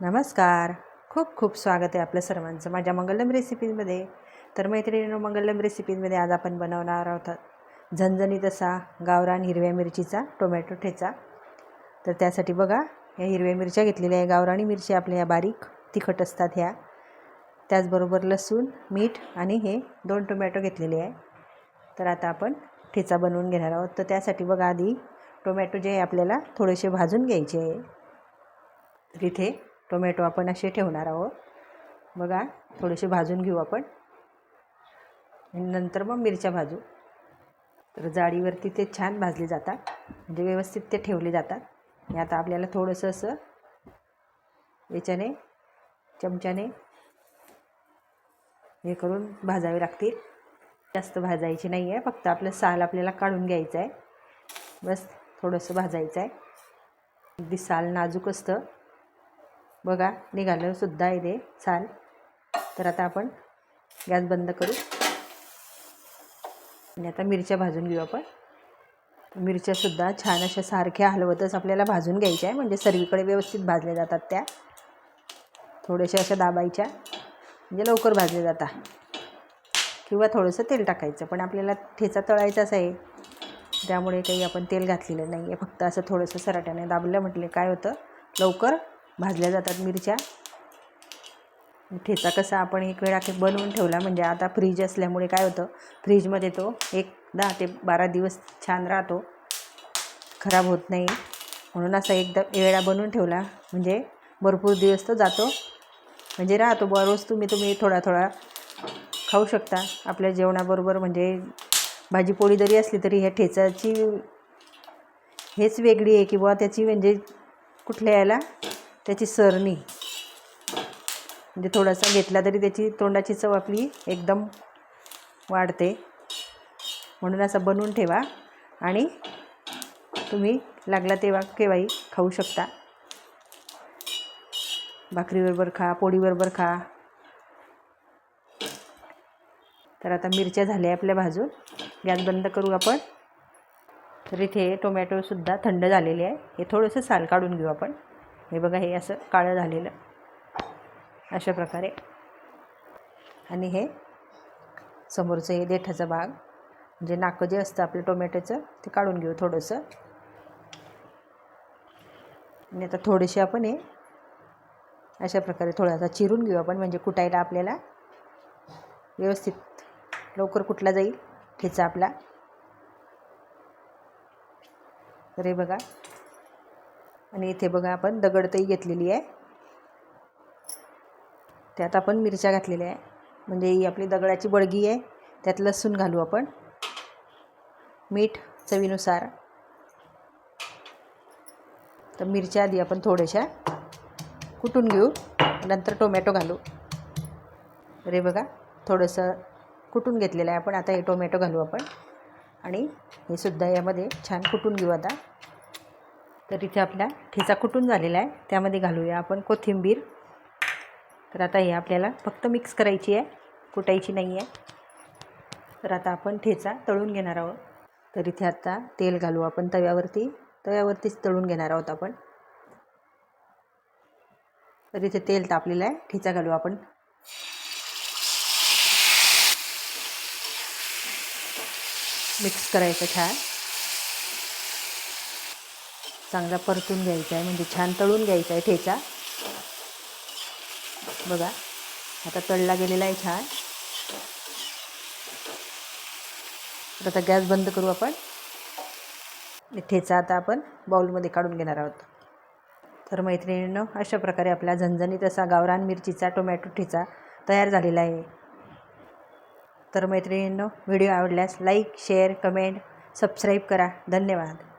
नमस्कार. खूप खूप स्वागत आहे आपल्या सर्वांचं माझ्या मंगलम रेसिपीजमध्ये तर मैत्रिणींनो मंगलम रेसिपीजमध्ये आज आपण बनवणार आहोत झणझणीत असा गावरान हिरव्या मिरचीचा टोमॅटो ठेचा. तर त्यासाठी बघा या हिरव्या मिरच्या घेतलेल्या आहे. गावरानी मिरची आपल्या या बारीक तिखट असतात ह्या. त्याचबरोबर लसूण मीठ आणि हे दोन टोमॅटो घेतलेले आहे. तर आता आपण ठेचा बनवून घेणार आहोत. तर त्यासाठी बघा आधी टोमॅटो जे आहे आपल्याला थोडेसे भाजून घ्यायचे आहे. तर इथे टोमॅटो आपण असे ठेवणार आहोत. बघा थोडेसे भाजून घेऊ आपण. आणि नंतर मग मिरच्या भाजू. तर जाळीवरती ते छान भाजले जातात. म्हणजे व्यवस्थित ते ठेवले जातात. आणि आता आपल्याला थोडंसं असं याच्याने चमच्याने हे करून भाजावे लागतील. जास्त भाजायची नाही आहे फक्त आपलं साल आपल्याला काढून घ्यायचं आहे बस थोडंसं भाजायचं आहे अगदी साल नाजूक असतं. बघा निघालं सुद्धा आहे ते साल तर आता आपण गॅस बंद करू. आणि आता मिरच्या भाजून घेऊ आपण. मिरच्यासुद्धा छान अशा सारख्या हलवतच आपल्याला भाजून घ्यायच्या आहे. म्हणजे सर्वीकडे व्यवस्थित भाजल्या जातात त्या. थोड्याशा अशा दाबायच्या. म्हणजे लवकर भाजल्या जातात. किंवा थोडंसं तेल टाकायचं. पण आपल्याला ठेचा तळायचाच आहे. त्यामुळे काही आपण तेल घातलेलं नाही आहे फक्त असं थोडंसं सराट्याने दाबलं म्हटले काय होतं? लवकर भाजल्या जातात मिरच्या. ठेचा कसा आपण एक वेळा बनवून ठेवला. म्हणजे आता फ्रीज असल्यामुळे काय होतं फ्रीजमध्ये तो एक दहा ते बारा दिवस छान राहतो. खराब होत नाही. म्हणून असा एकदा वेळा बनवून ठेवला. म्हणजे भरपूर दिवस तो जातो. म्हणजे राहतो ब रोज तुम्ही तुम्ही थोडा थोडा खाऊ शकता. आपल्या जेवणाबरोबर म्हणजे भाजी पोळी जरी असली तरी ह्या ठेचाची हेच वेगळी आहे किंवा त्याची म्हणजे कुठल्या याला त्याची सरणी. म्हणजे थोडासा घेतला तरी त्याची तोंडाची चव आपली एकदम वाढते. म्हणून असं बनवून ठेवा आणि तुम्ही लागला तेव्हा केव्हाही खाऊ शकता. भाकरीबरोबर खा पोळीबरोबर खा. तर आता मिरच्या झाल्या आपल्या भाजून. गॅस बंद करू आपण. तर इथे टोमॅटोसुद्धा थंड झालेले आहे. हे थोडंसं साल काढून घेऊ आपण. हे बघा हे असं काळं झालेलं. अशा प्रकारे. आणि हे समोरचं हे देठाचा भाग. म्हणजे नाकं जे असतं आपलं टोमॅटोचं ते काढून घेऊ थोडंसं. आणि आता थोडेसे आपण हे अशा प्रकारे थोडासा चिरून घेऊ आपण. म्हणजे कुटायला आपल्याला व्यवस्थित लवकर कुठला जाईल ठेचा आपला. तर हे बघा आणि इथे बघा आपण दगडतही घेतलेली आहे. त्यात आपण मिरच्या घातलेल्या आहे. म्हणजे ही आपली दगडाची बडगी आहे. त्यात लसूण घालू आपण. मीठ चवीनुसार. तर मिरच्या आधी आपण थोड्याशा कुटून घेऊ. नंतर टोमॅटो घालू. अरे बघा थोडंसं कुटून घेतलेलं आहे आपण. आता हे टोमॅटो घालू आपण. आणि हे सुद्धा यामध्ये छान कुटून घेऊ आता. तर इथे आपला ठेचा कुटून झालेला आहे त्यामध्ये घालूया आपण कोथिंबीर. तर आता हे आपल्याला फक्त मिक्स करायची आहे कुटायची नाही आहे. तर आता आपण ठेचा तळून घेणार आहोत. तर इथे आता तेल घालू आपण तव्यावरती. तव्यावरतीच तळून घेणार आहोत आपण. तर इथे तेल तापलेलं आहे ठेचा घालू आपण. मिक्स करायचं छान. चांगला परतून घ्यायचा आहे म्हणजे छान तळून घ्यायचा आहे ठेचा. बघा आता तळला गेलेला आहे छान. तर आता गॅस बंद करू आपण. ठेचा आता आपण बाऊलमध्ये काढून घेणार आहोत. तर मैत्रिणींनो अशा प्रकारे आपला झणझणीत असा गावरान मिरचीचा टोमॅटो ठेचा तयार झालेला आहे. तर मैत्रिणींनो व्हिडिओ आवडल्यास लाईक शेअर कमेंट सबस्क्राईब करा. धन्यवाद.